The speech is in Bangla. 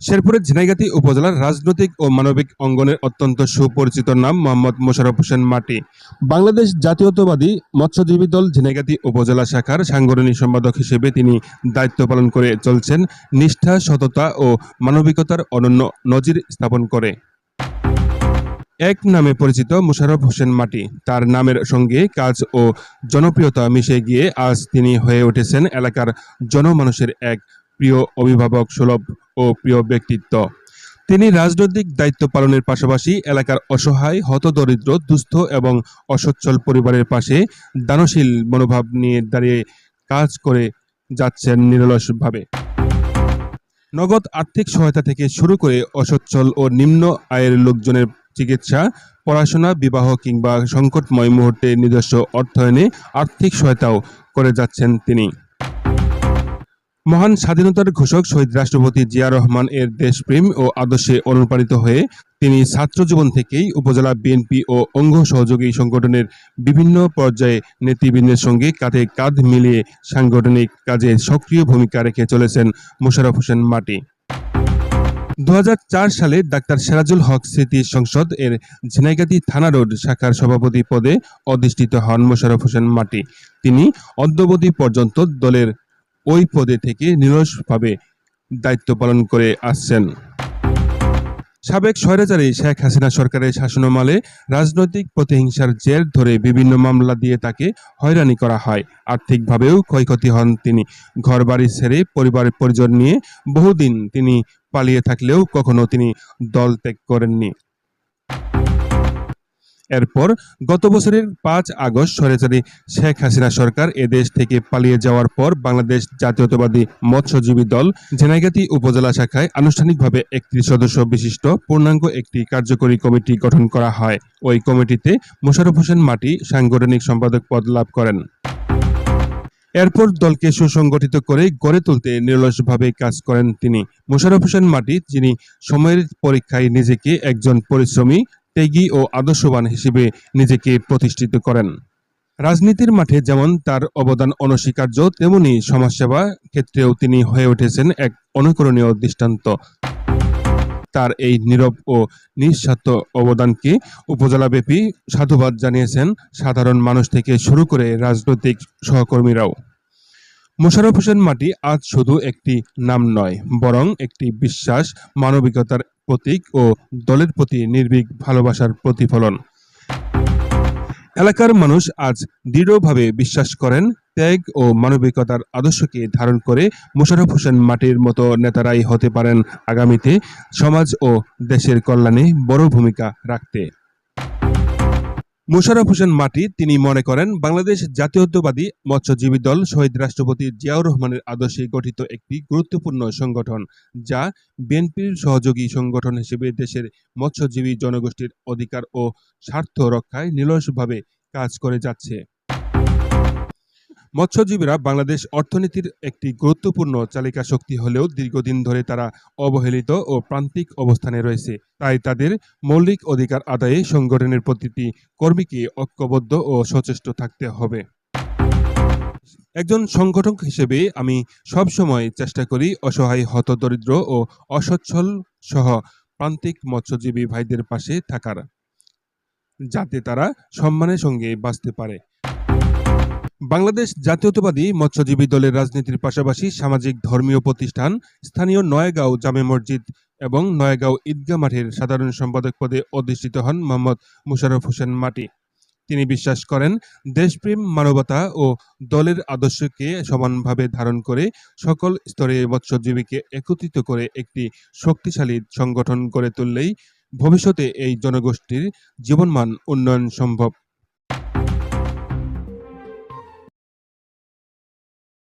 শেরপুরের ঝিনাইগাতি উপজেলার রাজনৈতিক ও মানবিক অঙ্গনের অত্যন্ত সুপরিচিত নাম মোহাম্মদ মোশাররফ হোসেন মাটি। বাংলাদেশ জাতীয়তাবাদী মৎস্যজীবী দল ঝিনাইগাতি উপজেলা শাখার সাংগঠনিক সম্পাদক হিসেবে তিনি দায়িত্ব পালন করে চলছেন, নিষ্ঠা, সততা ও মানবিকতার অনন্য নজির স্থাপন করে। এক নামে পরিচিত মোশাররফ হোসেন মাটি, তার নামের সঙ্গে কাজ ও জনপ্রিয়তা মিশে গিয়ে আজ তিনি হয়ে উঠেছেন এলাকার জনমানুষের এক প্রিয় অভিভাবক সুলভ ও প্রিয় ব্যক্তিত্ব। তিনি রাজনৈতিক দায়িত্ব পালনের পাশাপাশি এলাকার অসহায়, হতদরিদ্র, দুস্থ এবং অসচ্ছল পরিবারের পাশে দানশীল মনোভাব নিয়ে দাঁড়িয়ে কাজ করে যাচ্ছেন নিরলসভাবে। নগদ আর্থিক সহায়তা থেকে শুরু করে অসচ্ছল ও নিম্ন আয়ের লোকজনের চিকিৎসা, পড়াশোনা, বিবাহ কিংবা সংকটময় মুহূর্তে নিজস্ব অর্থায়নে আর্থিক সহায়তাও করে যাচ্ছেন তিনি। মহান স্বাধীনতার ঘোষক শহীদ রাষ্ট্রপতি জিয়া রহমান এর দেশপ্রেম ও আদর্শে অনুপ্রাণিত হয়ে তিনি ছাত্র জীবন থেকেই উপজেলা বিএনপি ও অঙ্গ সহযোগী সংগঠনের বিভিন্ন পর্যায়ে নেতৃবৃন্দের সঙ্গে কাঁধে কাঁধ মিলিয়ে সাংগঠনিক কাজে সক্রিয় ভূমিকা রেখে চলেছেন মোশাররফ হোসেন মাটি। দু হাজার চার সালে ডাক্তার সেরাজুল হক স্মৃতি সংসদ এর ঝিনাইগাতি থানা রোড শাখার সভাপতি পদে অধিষ্ঠিত হন মোশাররফ হোসেন মাটি। তিনি অদ্যবধি পর্যন্ত দলের ওই পদে থেকে নিরসভাবে দায়িত্ব পালন করে আসছেন। সাবেক স্বৈরাচারী শেখ হাসিনা সরকারের শাসনামলে রাজনৈতিক প্রতিহিংসার জের ধরে বিভিন্ন মামলা দিয়ে তাকে হয়রানি করা হয়। আর্থিকভাবেও ক্ষয়ক্ষতি হন তিনি। ঘরবাড়ি ছেড়ে পরিবার পরিজন নিয়ে বহুদিন তিনি পালিয়ে থাকলেও কখনো তিনি দল ত্যাগ করেননি। এরপর গত বছরের পাঁচ আগস্ট স্বৈরাচারী শেখ হাসিনা সরকার এদেশ থেকে পালিয়ে যাওয়ার পর বাংলাদেশ জাতীয়তাবাদী মৎস্যজীবী দল ঝেনাইগাতি উপজেলা শাখায় আনুষ্ঠানিকভাবে একটি সদস্য বিশিষ্ট পূর্ণাঙ্গ একটি কার্যকরী কমিটি গঠন করা হয়। ওই কমিটিতে মোশাররফ হোসেন মাটি সাংগঠনিক সম্পাদক পদ লাভ করেন। এরপর দলকে সুসংগঠিত করে গড়ে তুলতে নিরলসভাবে কাজ করেন তিনি। মোশাররফ হোসেন মাটি, যিনি সময়ের পরীক্ষায় নিজেকে একজন পরিশ্রমী ত্যাগী ও আদর্শবান হিসেবে নিজেকে প্রতিষ্ঠিত করেন। রাজনীতির মাঠে যেমন তার অবদান অনস্বীকার্য, তেমনি সমাজসেবা ক্ষেত্রেও তিনি হয়ে উঠেছেন এক অনুকরণীয় দৃষ্টান্ত। তার এই নীরব ও নিঃস্বার্থ অবদানকে উপজেলাব্যাপী সাধুবাদ জানিয়েছেন সাধারণ মানুষ থেকে শুরু করে রাজনৈতিক সহকর্মীরাও। মোশাররফ হোসেন মাটি আজ শুধু একটি নাম নয়, বরং একটি বিশ্বাস, মানবিকতার প্রতীক ও দলের প্রতি নির্ভীক ভালোবাসার প্রতিফলন। এলাকার মানুষ আজ দৃঢ়ভাবে বিশ্বাস করেন, ত্যাগ ও মানবিকতার আদর্শকে ধারণ করে মোশারফ হোসেন মাটির মতো নেতারাই হতে পারেন আগামীতে সমাজ ও দেশের কল্যাণে বড় ভূমিকা রাখতে। মোশাররফ হোসেন মাটি, তিনি মনে করেন, বাংলাদেশ জাতীয়তাবাদী মৎস্যজীবী দল শহীদ রাষ্ট্রপতি জিয়াউর রহমানের আদর্শে গঠিত একটি গুরুত্বপূর্ণ সংগঠন, যা বিএনপির সহযোগী সংগঠন হিসেবে দেশের মৎস্যজীবী জনগোষ্ঠীর অধিকার ও স্বার্থ রক্ষায় নিরলসভাবে কাজ করে যাচ্ছে। মৎস্যজীবীরা বাংলাদেশ অর্থনীতির একটি গুরুত্বপূর্ণ চালিকা শক্তি হলেও দীর্ঘদিন ধরে তারা অবহেলিত ও প্রান্তিক অবস্থানে রয়েছে। তাই তাদের মৌলিক অধিকার আদায়ে সংগঠনের প্রতিটি কর্মীকে ঐক্যবদ্ধ ও সচেষ্ট থাকতে হবে। একজন সংগঠক হিসেবে আমি সবসময় চেষ্টা করি অসহায়, হতদরিদ্র ও অসচ্ছল সহ প্রান্তিক মৎস্যজীবী ভাইদের পাশে থাকার, যাতে তারা সম্মানের সঙ্গে বাঁচতে পারে। বাংলাদেশ জাতীয়তাবাদী মৎস্যজীবী দলের রাজনীতির পাশাপাশি সামাজিক ধর্মীয় প্রতিষ্ঠান, স্থানীয় নয়াগাঁও জামে মসজিদ এবং নয়াগাঁও ঈদগাহ মাঠের সাধারণ সম্পাদক পদে অধিষ্ঠিত হন মোহাম্মদ মুশারফ হোসেন মাটি। তিনি বিশ্বাস করেন, দেশপ্রেম, মানবতা ও দলের আদর্শকে সমানভাবে ধারণ করে সকল স্তরে মৎস্যজীবীকে একত্রিত করে একটি শক্তিশালী সংগঠন গড়ে তুললেই ভবিষ্যতে এই জনগোষ্ঠীর জীবনমান উন্নয়ন সম্ভব।